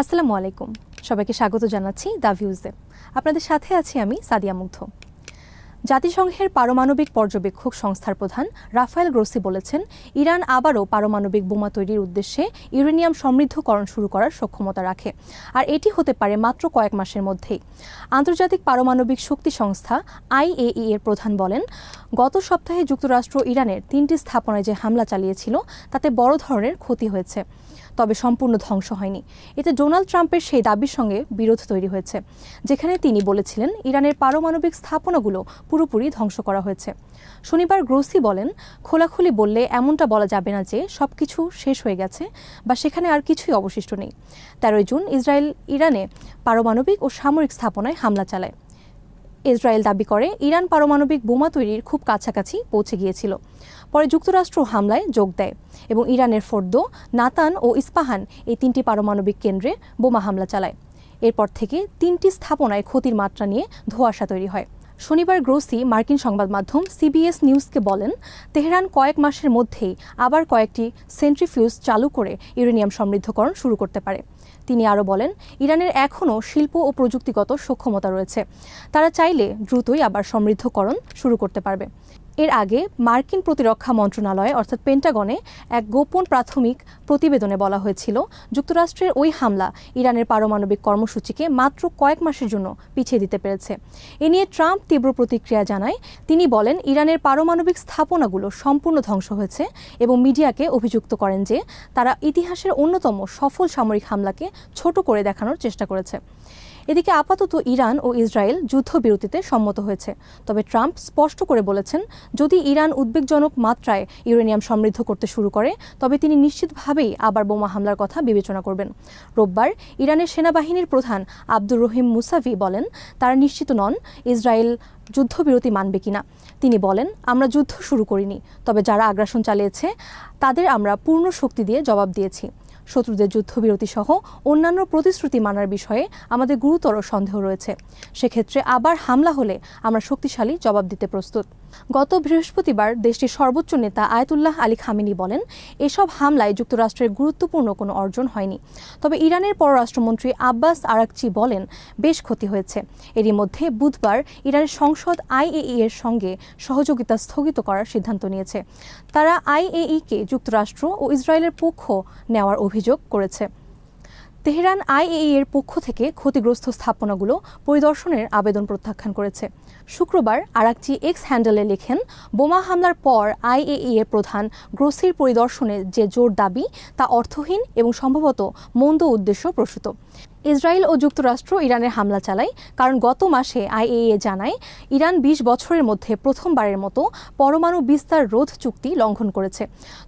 আসসালামু আলাইকুম। সবাইকে স্বাগত জানাচ্ছি দ্য ভিউজে। আপনাদের সাথে আছি আমি সাদিয়া মুগ্ধ। জাতিসংঘের পারমাণবিক পর্যবেক্ষক সংস্থার প্রধান রাফায়েল গ্রোসি বলেছেন, ইরান আবারও পারমাণবিক বোমা তৈরির উদ্দেশ্যে ইউরেনিয়াম সমৃদ্ধকরণ শুরু করার সক্ষমতা রাখে, আর এটি হতে পারে মাত্র কয়েক মাসের মধ্যেই। আন্তর্জাতিক পারমাণবিক শক্তি সংস্থা আইএই এর প্রধান বলেন, গত সপ্তাহে যুক্তরাষ্ট্র ইরানের তিনটি স্থাপনায় যে হামলা চালিয়েছিল, তাতে বড় ধরনের ক্ষতি হয়েছে, তবে সম্পূর্ণ ধ্বংস হয়নি। এতে ডোনাল্ড ট্রাম্পের সেই দাবির সঙ্গে বিরোধ তৈরি হয়েছে, যেখানে তিনি বলেছিলেন, ইরানের পারমাণবিক স্থাপনাগুলো পুরোপুরি ধ্বংস করা হয়েছে। শনিবার গ্রোসি বলেন, খোলাখুলি বললে এমনটা বলা যাবে না যে সব কিছু শেষ হয়ে গেছে বা সেখানে আর কিছুই অবশিষ্ট নেই। তেরোই জুন ইসরায়েল, ইরানে পারমাণবিক ও সামরিক স্থাপনায় হামলা চালায়। ইসরায়েল দাবি করে, ইরান পারমাণবিক বোমা তৈরির খুব কাছাকাছি পৌঁছে গিয়েছিল। পরে যুক্তরাষ্ট্র হামলায় যোগ দেয় এবং ইরানের ফোর্দো, নাতান ও ইস্পাহান এই তিনটি পারমাণবিক কেন্দ্রে বোমা হামলা চালায়। এরপর থেকে তিনটি স্থাপনায় ক্ষতির মাত্রা নিয়ে ধোঁয়াশা তৈরি হয়। শনিবার গ্রোসি মার্কিন সংবাদ মাধ্যম সিবিএস নিউজকে বলেন, তেহরান কয়েক মাসের মধ্যেই আবার কয়েকটি সেন্ট্রিফিউজ চালু করে ইউরেনিয়াম সমৃদ্ধকরণ শুরু করতে পারে। তিনি আরও বলেন, ইরানের এখনও শিল্প ও প্রযুক্তিগত সক্ষমতা রয়েছে। তারা চাইলে দ্রুতই আবার সমৃদ্ধকরণ শুরু করতে পারবে। এর আগে মার্কিন প্রতিরক্ষা মন্ত্রণালয়, অর্থাৎ পেন্টাগনে, এক গোপন প্রাথমিক প্রতিবেদনে বলা হয়েছিল, যুক্তরাষ্ট্রের ওই হামলা ইরানের পারমাণবিক কর্মসূচিকে মাত্র কয়েক মাসের জন্য পিছিয়ে দিতে পেরেছে। এ নিয়ে ট্রাম্প তীব্র প্রতিক্রিয়া জানায়। তিনি বলেন, ইরানের পারমাণবিক স্থাপনাগুলো সম্পূর্ণ ধ্বংস হয়েছে এবং মিডিয়াকে অভিযুক্ত করেন যে তারা ইতিহাসের অন্যতম সফল সামরিক হামলাকে ছোট করে দেখানোর চেষ্টা করেছে। এদিকে আপাতত ইরান ও ইসরায়েল যুদ্ধবিরতিতে সম্মত হয়েছে। তবে ট্রাম্প স্পষ্ট করে বলেছেন, যদি ইরান উদ্বেগজনক মাত্রায় ইউরেনিয়াম সমৃদ্ধ করতে শুরু করে, তবে তিনি নিশ্চিতভাবেই আবার বোমা হামলার কথা বিবেচনা করবেন। রোববার ইরানের সেনাবাহিনীর প্রধান আব্দুর রহিম মুসাভি বলেন, তারা নিশ্চিত নন ইসরায়েল যুদ্ধবিরতি মানবে কিনা। তিনি বলেন, আমরা যুদ্ধ শুরু করিনি, তবে যারা আগ্রাসন চালিয়েছে, তাদের আমরা পূর্ণ শক্তি দিয়ে জবাব দিয়েছি। শত্রুদের যুদ্ধবিরতি সহ অন্যান্য প্রতিশ্রুতি মানার বিষয়ে আমাদের গুরুতর সন্দেহ রয়েছে। সেক্ষেত্রে আবার হামলা হলে আমরা শক্তিশালী জবাব দিতে প্রস্তুত। গত বৃহস্পতিবার দেশটির সর্বোচ্চ নেতা আয়তুল্লাহ আলী খামিনি বলেন, এসব হামলায় যুক্তরাষ্ট্রের গুরুত্বপূর্ণ কোনো অর্জন হয়নি। তবে ইরানের পররাষ্ট্রমন্ত্রী আব্বাস আরাকচি বলেন, বেশ ক্ষতি হয়েছে। এরই মধ্যে বুধবার ইরানের সংসদ আইএই এর সঙ্গে সহযোগিতা স্থগিত করার সিদ্ধান্ত নিয়েছে। তারা আইএইকে যুক্তরাষ্ট্র ও ইসরায়েলের পক্ষ নেওয়ার অভিযোগ করেছে। তেহরান আইএই এর পক্ষ থেকে ক্ষতিগ্রস্ত স্থাপনাগুলো পরিদর্শনের আবেদন প্রত্যাখ্যান করেছে। শুক্রবার আরাকচি এক্স হ্যান্ডেলে লেখেন, বোমা হামলার পর আইএই এর প্রধান গ্রোসির পরিদর্শনে যে জোর দাবি, তা অর্থহীন এবং সম্ভবত মন্দ উদ্দেশ্য প্রসূত। ইসরায়েল ও যুক্তরাষ্ট্র ইরানের হামলা চালায়, কারণ গত মাসে আইএএ জানায়, ইরান ২০ বছরের মধ্যে প্রথমবারের মতো পরমাণু বিস্তার রোধ চুক্তি লঙ্ঘন করেছে।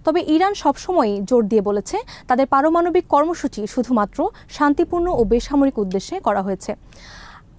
তবে ইরান সবসময়ই জোর দিয়ে বলেছে, তাদের পারমাণবিক কর্মসূচি শুধুমাত্র শান্তিপূর্ণ ও বেসামরিক উদ্দেশ্যে করা হয়েছে।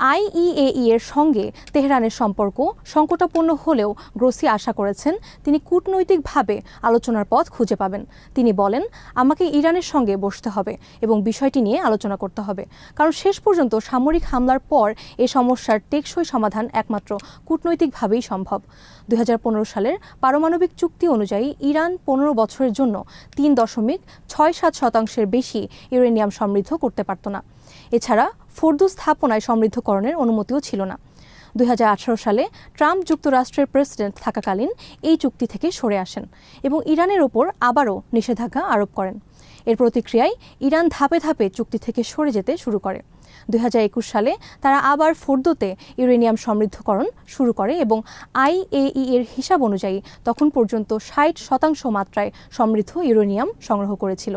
আইইএই এর সঙ্গে তেহরানের সম্পর্ক সংকটাপন্ন হলেও গ্রোসি আশা করেছেন তিনি কূটনৈতিকভাবে আলোচনার পথ খুঁজে পাবেন। তিনি বলেন, আমাকে ইরানের সঙ্গে বসতে হবে এবং বিষয়টি নিয়ে আলোচনা করতে হবে। কারণ শেষ পর্যন্ত সামরিক হামলার পর এ সমস্যার টেকসই সমাধান একমাত্র কূটনৈতিকভাবেই সম্ভব। দু হাজার পনেরো সালের পারমাণবিক চুক্তি অনুযায়ী ইরান পনেরো বছরের জন্য তিন দশমিক ছয় সাত শতাংশের বেশি ইউরেনিয়াম সমৃদ্ধ করতে পারত না। এছাড়া ফোর্দু স্থাপনায় সমৃদ্ধকরণের অনুমতিও ছিল না। দুই হাজার আঠারো সালে ট্রাম্প যুক্তরাষ্ট্রের প্রেসিডেন্ট থাকাকালীন এই চুক্তি থেকে সরে আসেন এবং ইরানের ওপর আবারও নিষেধাজ্ঞা আরোপ করেন। এর প্রতিক্রিয়ায় ইরান ধাপে ধাপে চুক্তি থেকে সরে যেতে শুরু করে। দুই হাজার একুশ সালে তারা আবার ফোর্দোতে ইউরেনিয়াম সমৃদ্ধকরণ শুরু করে এবং আইএই এর হিসাব অনুযায়ী তখন পর্যন্ত ষাট শতাংশ মাত্রায় সমৃদ্ধ ইউরেনিয়াম সংগ্রহ করেছিল।